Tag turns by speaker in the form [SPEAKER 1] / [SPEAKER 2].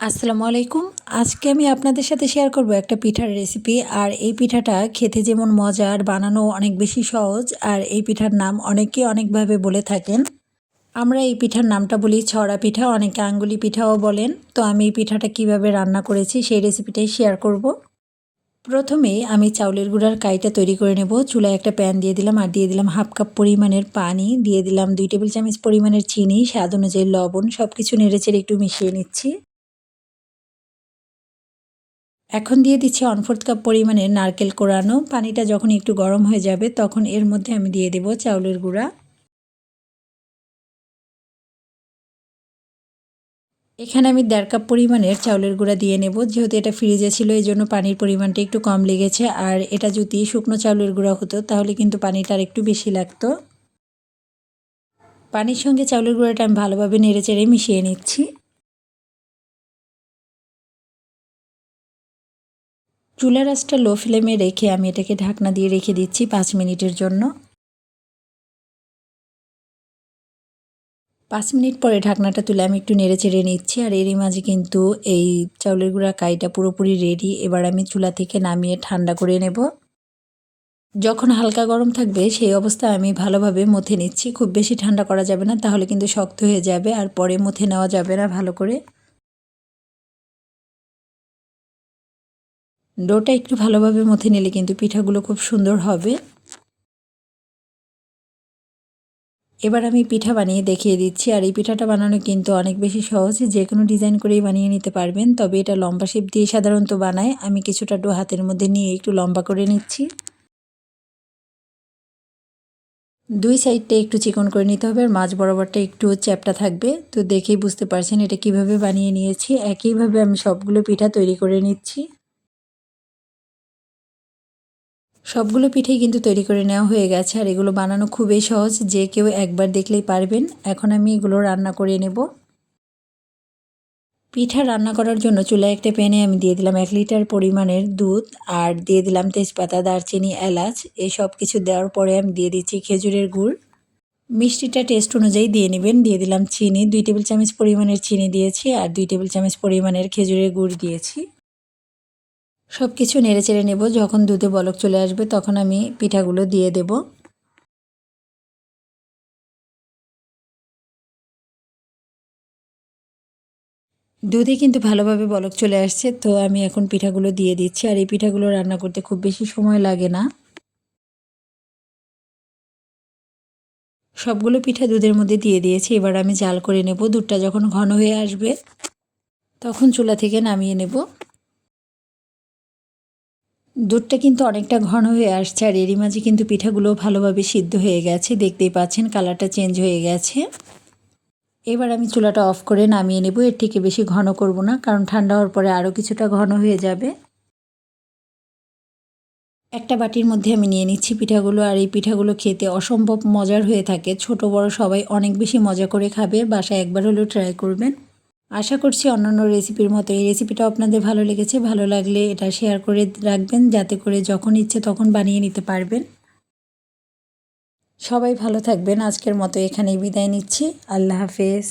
[SPEAKER 1] আসসালামু আলাইকুম। আজকে আমি আপনাদের সাথে শেয়ার করব একটা পিঠার রেসিপি আর এই পিঠাটা খেতে যেমন মজার বানানো অনেক বেশি সহজ, আর এই পিঠার নাম অনেকে অনেকভাবে বলে থাকেন। আমরা এই পিঠার নামটা বলি ছড়া পিঠা, অনেকে আঙ্গুলি পিঠাও বলেন। তো আমি এই পিঠাটা কীভাবে রান্না করেছি সেই রেসিপিটাই শেয়ার করব। প্রথমে আমি চাউলের গুঁড়ার কাইটা তৈরি করে নেব। চুলায় একটা প্যান দিয়ে দিলাম, আর দিয়ে দিলাম হাফ কাপ পরিমাণের পানি, দিয়ে দিলাম দুই টেবিল চামচ পরিমাণের চিনি, স্বাদ অনুযায়ী লবণ সব কিছু নেড়েচেড়ে একটু মিশিয়ে নিচ্ছি। এখন দিয়ে দিচ্ছি অনফোর্থ কাপ পরিমাণে নারকেল কোরানো। পানিটা যখন একটু গরম হয়ে যাবে, তখন এর মধ্যে আমি দিয়ে দেব চাউলের গুঁড়া। এখানে আমি দেড় কাপ পরিমাণের চাউলের গুঁড়া দিয়ে নেব। যেহেতু এটা ফ্রিজে ছিল, এই জন্য পানির পরিমাণটা একটু কম লেগেছে। আর এটা যদি শুকনো চাউলের গুঁড়া হতো, তাহলে কিন্তু পানিটা আর একটু বেশি লাগতো। পানির সঙ্গে চাউলের গুঁড়াটা আমি ভালোভাবে নেড়ে চেড়ে মিশিয়ে নিচ্ছি। চুলার আঁচটা লো ফ্লেমে রেখে আমি এটাকে ঢাকনা দিয়ে রেখে দিচ্ছি পাঁচ মিনিটের জন্য। পাঁচ মিনিট পরে ঢাকনাটা তুলে আমি একটু নেড়ে চেড়ে নিচ্ছি আর এরই মাঝে কিন্তু এই চাউলের গুঁড়া কাইটা পুরোপুরি রেডি এবার আমি চুলা থেকে নামিয়ে ঠান্ডা করে নেব। যখন হালকা গরম থাকবে সেই অবস্থায় আমি ভালোভাবে মথে নিচ্ছি, খুব বেশি ঠান্ডা করা যাবে না, তাহলে কিন্তু শক্ত হয়ে যাবে আর পরে মথে নেওয়া যাবে না ভালো করে। ডোটা একটু ভালোভাবে মথে নিলে কিন্তু পিঠাগুলো খুব সুন্দর হবে। এবার আমি পিঠা বানিয়ে দেখিয়ে দিচ্ছি। আর এই পিঠাটা বানানো কিন্তু অনেক বেশি সহজ। যে কোনো ডিজাইন করেই বানিয়ে নিতে পারবেন। তবে এটা লম্বা শেপ দিয়ে সাধারণত বানায়। আমি কিছুটা ডো হাতের মধ্যে নিয়ে একটু লম্বা করে নিচ্ছি। দুই সাইডটা একটু চিকন করে নিতে হবে। আর মাছ বরাবরটা একটু চ্যাপটা থাকবে। তো দেখেই বুঝতে পারছেন এটা কীভাবে বানিয়ে নিয়েছি। একইভাবে আমি সবগুলো পিঠা তৈরি করে নিচ্ছি। সবগুলো পিঠেই কিন্তু তৈরি করে নেওয়া হয়ে গেছে, আর এগুলো বানানো খুবই সহজ। যে কেউ একবার দেখলেই পারবেন। এখন আমি এগুলো রান্না করে নেব। পিঠা রান্না করার জন্য চুলায় একটা প্যানে আমি দিয়ে দিলাম এক লিটার পরিমাণের দুধ, আর দিয়ে দিলাম তেজপাতা, দারচিনি, এলাচ। এই সব কিছু দেওয়ার পরে আমি দিয়ে দিচ্ছি খেজুরের গুড়। মিষ্টিটা টেস্ট অনুযায়ী দিয়ে নেবেন। দিয়ে দিলাম চিনি, দুই টেবিল চামচ পরিমাণের চিনি দিয়েছি, আর দুই টেবিল চামচ পরিমাণের খেজুরের গুড় দিয়েছি। সব কিছু নেড়ে চেড়ে নেব। যখন দুধে বলক চলে আসবে, তখন আমি পিঠাগুলো দিয়ে দেব। দুধে কিন্তু ভালোভাবে বলক চলে আসছে, তো আমি এখন পিঠাগুলো দিয়ে দিচ্ছি। আর এই পিঠাগুলো রান্না করতে খুব বেশি সময় লাগে না। সবগুলো পিঠা দুধের মধ্যে দিয়ে দিয়েছি। এবার আমি জাল করে নেব। দুধটা যখন ঘন হয়ে আসবে, তখন চুলা থেকে নামিয়ে নেব। দুধটা কিন্তু অনেকটা ঘন হয়ে আসছে আর এরই মাঝে কিন্তু পিঠাগুলো ভালোভাবে সিদ্ধ হয়ে গেছে। দেখতেই পাচ্ছেন কালারটা চেঞ্জ হয়ে গেছে। এবার আমি চুলাটা অফ করে নামিয়ে নেব। এর থেকে বেশি ঘন করব না, কারণ ঠান্ডা হওয়ার পরে আরও কিছুটা ঘন হয়ে যাবে। একটা বাটির মধ্যে আমি নিয়ে নিচ্ছি পিঠাগুলো, আর এই পিঠাগুলো খেতে অসম্ভব মজার হয়ে থাকে। ছোট বড় সবাই অনেক বেশি মজা করে খাবে। বাসায় একবার হলেও ট্রাই করবেন। আশা করছি অন্যান্য রেসিপির মতো এই রেসিপিটা আপনাদের ভালো লেগেছে। ভালো লাগলে এটা শেয়ার করে রাখবেন, যাতে করে যখন ইচ্ছে তখন বানিয়ে নিতে পারবেন। সবাই ভালো থাকবেন। আজকের মতো এখানেই বিদায় নিচ্ছি। আল্লাহ হাফেজ।